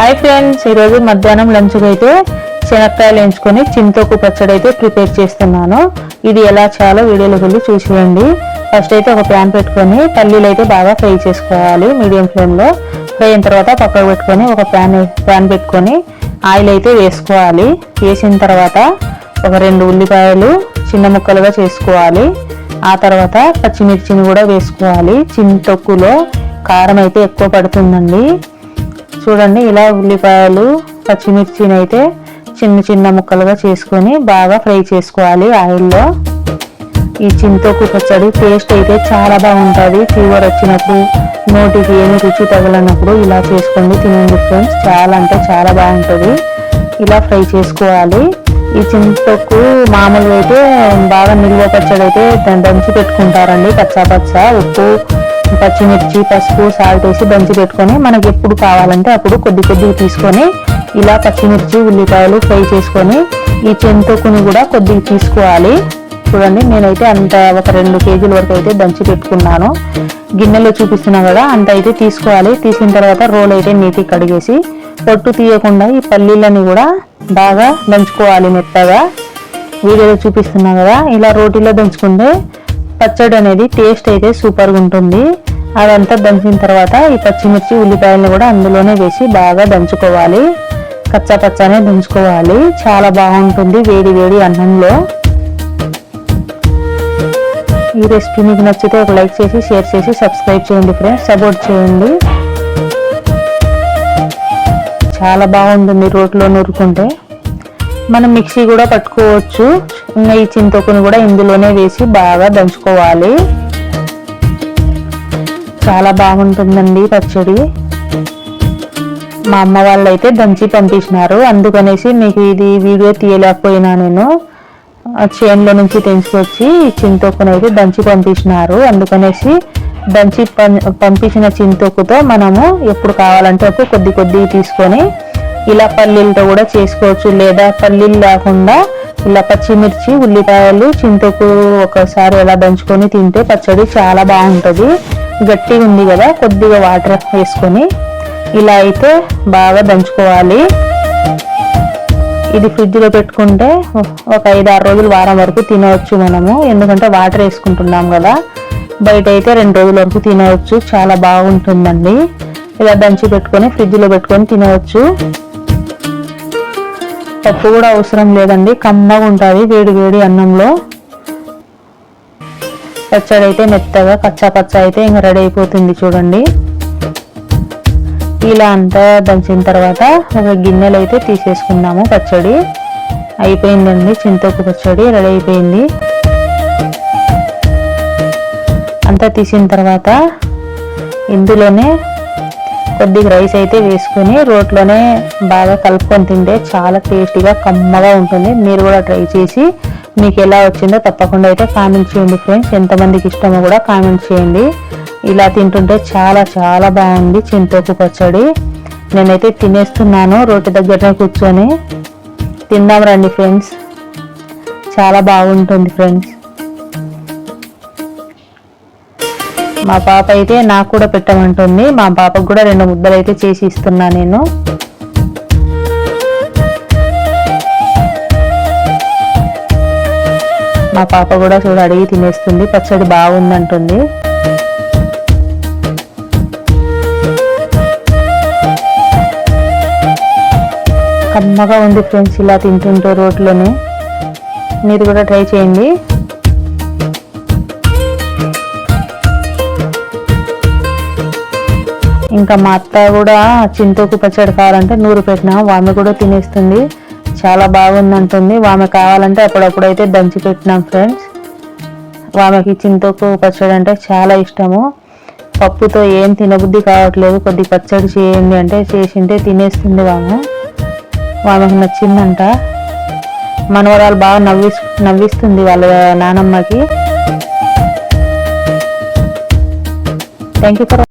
Hi friends ఈరోజు మధ్యాహ్నం లంచ్కి అయితే శనక్కాయలు ఎంచుకొని చింతొక్కు పచ్చడి అయితే ప్రిపేర్ చేస్తున్నాను. ఇది ఎలా చేయాలో వీడియోలోకి వెళ్ళి చూసియండి ఫస్ట్ అయితే ఒక ప్యాన్ పెట్టుకొని పల్లీలు అయితే బాగా ఫ్రై చేసుకోవాలి మీడియం ఫ్లేమ్లో ఫ్రై అయిన తర్వాత పక్కకు పెట్టుకొని ఒక ప్యాన్ ప్యాన్ పెట్టుకొని ఆయిల్ అయితే వేసుకోవాలి. వేసిన తర్వాత ఒక రెండు ఉల్లిపాయలు చిన్న ముక్కలుగా చేసుకోవాలి. ఆ తర్వాత పచ్చిమిర్చిని కూడా వేసుకోవాలి. చింతొక్కులో కారం అయితే ఎక్కువ పడుతుందండి. చూడండి ఇలా ఉల్లిపాయలు పచ్చిమిర్చిని అయితే చిన్న చిన్న ముక్కలుగా చేసుకొని బాగా ఫ్రై చేసుకోవాలి ఆయిల్లో. ఈ చింతొక్కు పచ్చడి టేస్ట్ అయితే చాలా బాగుంటుంది. ఫీవర్ వచ్చినప్పుడు నోటికి ఏమి రుచి తగలనప్పుడు ఇలా చేసుకోండి తినండి ఫ్రెండ్స్. చాలా అంటే చాలా బాగుంటుంది. ఇలా ఫ్రై చేసుకోవాలి. ఈ చింతొక్కు మామూలుగా అయితే బాగా నిల్వ పచ్చడి అయితే దంచి పెట్టుకుంటారండి పచ్చా పచ్చ ఉప్పు పచ్చిమిర్చి పసుపు సాల్ట్ వేసి దంచి పెట్టుకొని మనకి ఎప్పుడు కావాలంటే అప్పుడు కొద్ది కొద్దిగా తీసుకొని ఇలా పచ్చిమిర్చి ఉల్లిపాయలు ఫ్రై చేసుకొని ఈ చెంతకుని కూడా కొద్దిగా తీసుకోవాలి. చూడండి నేనైతే అంత ఒక రెండు కేజీల వరకు అయితే దంచి పెట్టుకున్నాను. గిన్నెలో చూపిస్తున్నా కదా అంత అయితే తీసుకోవాలి. తీసిన తర్వాత రోల్ అయితే నీటి కడిగేసి పొట్టు తీయకుండా ఈ పల్లీలని కూడా బాగా దంచుకోవాలి మెత్తగా. వీడియోలో చూపిస్తున్నా కదా ఇలా రోటీలో దంచుకుంటే పచ్చడి అనేది టేస్ట్ అయితే సూపర్గా ఉంటుంది. అదంతా దంచిన తర్వాత ఈ పచ్చిమిర్చి ఉల్లిపాయలను కూడా అందులోనే వేసి బాగా దంచుకోవాలి. కచ్చా పచ్చానే దంచుకోవాలి. చాలా బాగుంటుంది వేడి వేడి అన్నంలో. ఈ రెసిపీ మీకు నచ్చితే ఒక లైక్ చేసి షేర్ చేసి సబ్స్క్రైబ్ చేయండి ఫ్రెండ్స్ సపోర్ట్ చేయండి. చాలా బాగుంటుంది రోట్లో నూరుకుంటే. మనం మిక్సీ కూడా పట్టుకోవచ్చు. ఇంకా ఈ చింతకుని కూడా ఇందులోనే వేసి బాగా దంచుకోవాలి. చాలా బాగుంటుందండి పచ్చడి. మా అమ్మ వాళ్ళు అయితే దంచి పంపించినారు అందుకనేసి మీకు ఇది వీడియో తీయలేకపోయినా నేను. ఆ చేనులో నుంచి తెంచుకొచ్చి చింతొక్కును అయితే దంచి పంపించినారు అందుకనేసి దంచి పం- పంపించిన చింతొక్కుతో మనము ఎప్పుడు కావాలంటే అప్పుడు కొద్ది కొద్ది తీసుకొని ఇలా పల్లీలతో కూడా చేసుకోవచ్చు. లేదా పల్లీలు లేకుండా ఇలా పచ్చిమిర్చి ఉల్లిపాయలు చింతకు ఒకసారి ఎలా దంచుకొని తింటే పచ్చడి చాలా బాగుంటుంది. గట్టిగా ఉంది కదా కొద్దిగా వాటర్ వేసుకొని ఇలా అయితే బాగా దంచుకోవాలి. ఇది ఫ్రిడ్జ్లో పెట్టుకుంటే ఒక ఐదు ఆరు రోజులు వారం వరకు తినవచ్చు మనము. ఎందుకంటే వాటర్ వేసుకుంటున్నాం కదా బయట అయితే రెండు రోజుల వరకు తినవచ్చు. చాలా బాగుంటుందండి. ఇలా దంచి పెట్టుకొని ఫ్రిడ్జ్లో పెట్టుకొని తినవచ్చు. పప్పు కూడా అవసరం లేదండి. కమ్మగా ఉంటుంది వేడి వేడి అన్నంలో. పచ్చడి అయితే మెత్తగా కచ్చా పచ్చ అయితే ఇంకా రెడీ అయిపోతుంది చూడండి. ఇలా అంతా దంచిన తర్వాత ఒక గిన్నెలు అయితే తీసేసుకున్నాము పచ్చడి. అయిపోయిందండి చింతొక్కు పచ్చడి రెడీ అయిపోయింది. అంతా తీసిన తర్వాత ఇందులోనే కొద్దిగా రైస్ అయితే వేసుకొని రోట్లోనే బాగా కలుపుకొని తింటే చాలా టేస్టీగా కమ్మగా ఉంటుంది. మీరు కూడా ట్రై చేసి మీకు ఎలా వచ్చిందో తప్పకుండా అయితే కామెంట్ చేయండి ఫ్రెండ్స్ ఎంతమందికి ఇష్టమో కూడా కామెంట్ చేయండి. ఇలా తింటుంటే చాలా చాలా బాగుంది చింతొక్కు పచ్చడి. నేనైతే తినేస్తున్నాను రోటి దగ్గరనే కూర్చొని. తిందాం రండి ఫ్రెండ్స్ చాలా బాగుంటుంది ఫ్రెండ్స్ మా పాప అయితే నాకు కూడా పెట్టమంటుంది. మా పాపకు కూడా రెండు ముద్దలు అయితే చేసి ఇస్తున్నా నేను. మా పాప కూడా చూడ అడిగి తినేస్తుంది. పచ్చడి బాగుందంటుంది. కమ్మగా ఉంది ఫ్రెండ్స్ ఇలా తింటుంటే రోడ్లోనే మీరు కూడా ట్రై చేయండి. ఇంకా మా అత్త కూడా చింతకు పచ్చడి కావాలంటే నూరు పెట్టినా ఆమె కూడా తినేస్తుంది. చాలా బాగుందంటుంది. ఆమె కావాలంటే అప్పుడప్పుడు అయితే దంచి పెట్టినాం ఫ్రెండ్స్. ఆమెకి చింతకు పచ్చడి అంటే చాలా ఇష్టము. పప్పుతో ఏం తినబుద్ధి కావట్లేదు. కొద్ది పచ్చడి చేయండి అంటే చేసింటే తినేస్తుంది వామె. ఆమెకు నచ్చిందంట. మనవరాలు బాగా నవ్వి నవ్విస్తుంది వాళ్ళ నానమ్మకి. Thank you for